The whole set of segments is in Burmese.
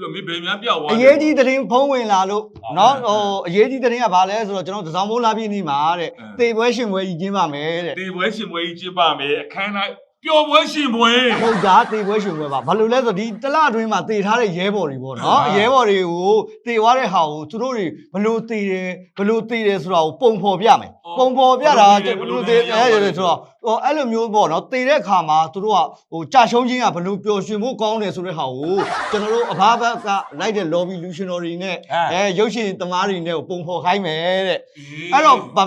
ပြောပြီးတော့မင်းဘယ်များပြောက်သွားအရေးကြီးသတင်းဖုံးဝင်လာလို့ဟုတ်နော်ဟုတ်ဟိုအရေးကြီးသတင်းကဘာလဲဆိုတော့ကျွန်တော်တစောင်းမိုးလာပြည့်နေမှာတဲ့အင်းတေပွဲရှင်ပွဲကြီးကျင်းပါမယ်တဲ့တေပွဲရှင်ပွဲကြီးကျင်းပါမယ်အခမ်းအနား ပျော်ပွဲရှင်ပွဲဟုတ်ဒါတေပွဲရှင်ပွဲပါဘာလို့လဲဆိုတော့ဒီတစ်လအတွင်းမှာတေထားတဲ့ရဲဘော်တွေပေါ့နော်ဟုတ်ပါရဲဘော်တွေကိုတေသွားတဲ့ဟာကိုသူတို့တွေဘလို့တေတယ်ဘလို့တေတယ်ဆိုတာကိုပုံဖော်ပြမယ်အော်ပုံဖော်ပြတာဘယ်ကျွန်လိုတော်တေတေလဲအဲရဲဆိုတော့ဟိုအဲ့လိုမျိုးပေါ့နော်တေတဲ့ခါမှာသူတို့ကဟိုကြာရှုံးခြင်းကဘလို့ပျော်ရွှင်ဖို့ကောင်းတယ်ဆိုတဲ့ဟာကိုကျွန်တော်တို့အဘာဘက်ကလိုက်တဲ့ lobby lusionary တွေနဲ့အဲအဲရုပ်ရှင်သမားတွေနဲ့ကိုပုံဖော်ခိုင်းမယ်တဲ့အဲ့တော့ဘာ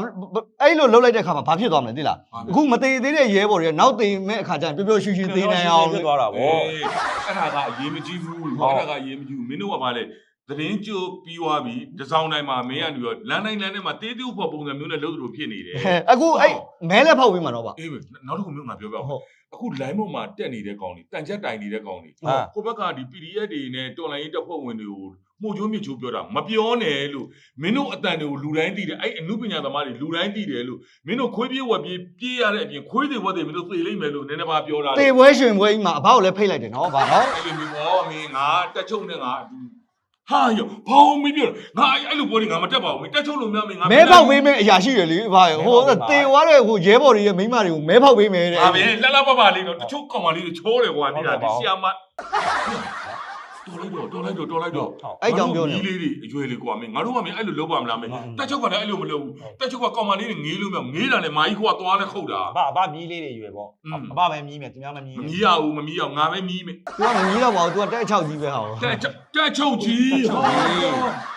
အဲ့လိုလှုပ်လိုက်တဲ့ခါမှာဘာဖြစ်သွားမလဲသိလားဘာဖြစ်အခုမသေးသေးတဲ့ရဲဘော်တွေကနောက်သေးမဲ့အခါကျရင်ပျော်ပျော်ရွှင်ရွှင်သေးနိုင်အောင်ဖြစ်သွားတာအေးဗောအဲ့ဒါကအရေးမကြီးဘူးဟုတ်အဲ့ဒါကအရေးမကြီးဘူးမင်းတို့ကဘာလဲသတင်းကြိုပြီးသွားပြီဒီဇောင်းတိုင်းမှာမင်းကနေတော့လမ်းတိုင်းလမ်းထဲမှာတေးတူဖို့ပုံစံမျိုးနဲ့လှုပ်သလိုဖြစ်နေတယ်အခုအဲ့မဲလက်ဖောက်ပေးမှာတော့ဗျအေးပဲနောက်တစ်ခုမျိုးငါပြောပြအောင်ဟုတ်အခု line ပေါ်မှာတက်နေတဲ့ကောင်တွေတန်ချက်တိုင်နေတဲ့ကောင်တွေဟာကိုဘက်ကဒီ PDF တွေနဲ့တော်လိုင်းရေးတပ်ဖွဲ့ဝင်တွေကို မှုချိုးမြချိုးပြောတာမပြောနဲ့လို့မင်းတို့အတန်တွေကိုလူတိုင်းသိတယ်အဲ့အမှုပညာသမားတွေလူတိုင်းသိတယ်လို့မင်းတို့ခွေးပြေးဝက်ပြေးပြေးရတဲ့အပြင်ခွေးတွေဝက်တွေမင်းတို့သိလိမ့်မယ်လို့နည်းနည်းပါပြောတာလေတေပွဲရွှင်ပွဲကြီးမှာအဘောက်လည်းဖိတ်လိုက်တယ်နော်ဗျနော်အဲ့လိုမျိုးဟောမင်းငါတက်ချုပ်နဲ့ငါအတူဟာယောဘောင်းမင်းပြောငါအဲ့လိုပွဲတွေငါမတက်ပါဘူးမင်းတက်ချုပ်လို့များမင်းငါမဲဖောက်ပေးမဲ့အရာရှိတယ်လေဗျဟိုတေသွားတဲ့ဟိုရဲဘော်တွေရဲ့မိန်းမတွေကိုမဲဖောက်ပေးမယ်တဲ့ဟာမင်းလှလှပပလေးတော့တချို့ကောင်မလေးတွေချိုးတယ်ကွာဒီလားဒီဆီယာမ တော်လိုက်တော့တော်လိုက်တော့တော်လိုက်တော့အဲ့ကြောင့်ပြောနေငါတို့ကြီးလေးတွေအရွယ်လေးကွာမင်းငါတို့ကမင်းအဲ့လိုလုပ်ပါမလားမင်းဟုတ်တက်ချုပ်ကလည်းအဲ့လိုမလုပ်ဘူးတက်ချုပ်ကကောင်မလေးတွေငေးလို့မြောက်ငေးတာနဲ့မာကြီးခွာသွားနဲ့ခုတ်တာအဘအဘမြည်လေးတွေရွယ်ဗောอืมအဘပဲမြည်မယ်သူများမမြည်မဘူးမီးရဘူးမမီးရအောင်ငါပဲမီးမယ်သူကမကြီးတော့ပါဘူးသူကတက်ချောက်ကြီးပဲဟာတက်ချုပ်တက်ချုပ်ကြီးဟာ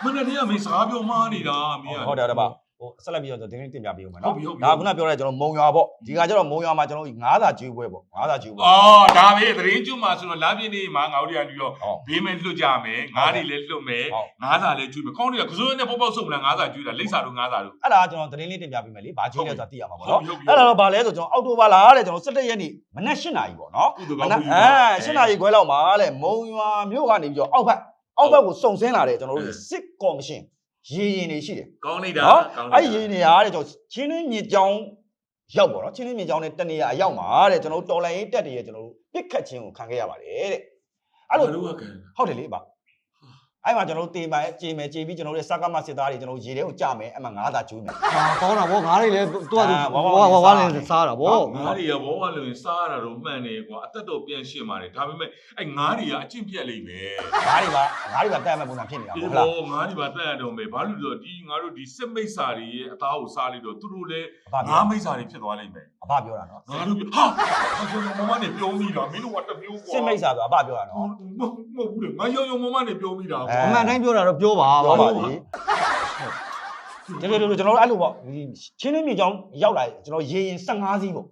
မနေ့တည်းကမင်းစကားပြောမှားနေတာမင်းကဟုတ်တယ်ဟုတ်တယ်ဗျ ဟိုဆက်လက်ပြီးတော့ကျွန်တော်တင်းတင်းပြပေးဦးမယ်ဟုတ်နော်ပြီဟုတ်ပြီဒါခုနပြောတဲ့ကျွန်တော်မုံရွာပေါ့ဒီကကျတော့မုံရွာမှာကျွန်တော်ငါးစာကျွေးပွဲပေါ့ငါးစာကျွေးပွဲအော်ဒါပဲသတင်းကျွမှာဆိုတော့လာပြင်းနေမှာငါတို့တွေကပြီးတော့ဟုတ်ဘေးမဲ့လွတ်ကြမယ်ငါးတွေလည်းလွတ်မယ်ဟုတ်ငါးစာလည်းကျွေးမယ်ကောင်းတွေကကစိုးနဲ့ပေါက်ပေါက်ဆုပ်မလားငါးစာကျွေးတာလိမ့်စာတို့ငါးစာတို့အဲ့ဒါကျွန်တော်တင်းလေးတင်ပြပေးမယ်လေဘာကျွေးလဲဆိုတာသိရမှာပေါ့ဟုတ်နော်ပြီအဲ့ဒါတော့ဗာလဲဆိုကျွန်တော်အောက်တိုဘာလားတဲ့ကျွန်တော်17ရက်နေ့မနက်8နာရီပေါ့နော်ကုသမကောင်းနက်ဘူးအဲ8နာရီခွဲလောက်မှာတဲ့မုံရွာမြို့ကနေပြီးတော့အောက်ဘက်အောက်ဘက်ကိုစုံစင်းလာတဲ့ကျွန်တော်တို့စစ်ကော်မရှင် ရေရင်တွေရှိတယ်ကောင်းလိုက်တာနော်ကောင်းလိုက်အဲ့ဒီနေရာတဲ့ကျွန်တော်ချင်းင်းမြေကြောင်းရောက်ပေါ့နော်ချင်းင်းမြေကြောင်းနဲ့တနေရာအရောက်မှာတဲ့ကျွန်တော်တို့တော်လိုင်းရေးတက်တွေရဲ့ကျွန်တော်တို့ပစ်ခတ်ခြင်းကိုခံခဲ့ရပါတယ်တဲ့အဲ့လိုတို့ကကဲဟုတ်တယ်လေဗျ အဲ့မှာကျွန်တော်တို့တေမယ်ကြေမယ်ကြေပြီးကျွန်တော်တို့စကားမစစ်သားတွေကျွန်တော်တို့ရေထဲကိုကြမယ်အဲ့မှာငါးသာကျွေးမယ်ဟာကောင်းတာဗောငါးတွေလည်းသူကသူအာဝဝါါဝါဝါဝါလေးလေးစားစားတာဗောငါးတွေကဘောကလို့ရင်စားရတာတော့မှန်တယ်ကွာအသက်တော့ပြန်ရှင်းပါတယ်ဒါပေမဲ့အဲ့ငါးတွေကအကျင့်ပြတ်လိမ့်မယ်ငါးတွေပါငါးတွေပါတက်မဲ့ပုံစံဖြစ်နေတာဒီပေါ့ဟုတ်လားဘောငါးတွေပါတက်ရတော့မယ်ဘာလို့လဲဆိုတော့ဒီငါတို့ဒီစစ်မိတ်စာတွေရဲ့အသားကိုစားလိုက်တော့သူတို့လည်းအဘငါးပြောမိတ်စာတွေဖြစ်သွားလိမ့်မယ်အဘပြောတာနော်ငါတို့ပြဟာကျွန်တော်မမနဲ့ပြောမိတာမင်းတို့ကတမျိုးကွာစစ်မိတ်စာဆိုအဘပြောတာနော်မဟုတ်ဘူးလေငါရောင်ရောင်မမနဲ့ပြောမိတာကွာအမှန်တိုင်းပြောတာတော့ပြောပါပြောပါဗောလေတကယ်လို့ကျွန်တော်တို့အဲ့လိုပေါ့ဒီချင်းင်းမြေကြောင်းရောက်လာကျွန်တော်ရေရင်15စီးပေါ့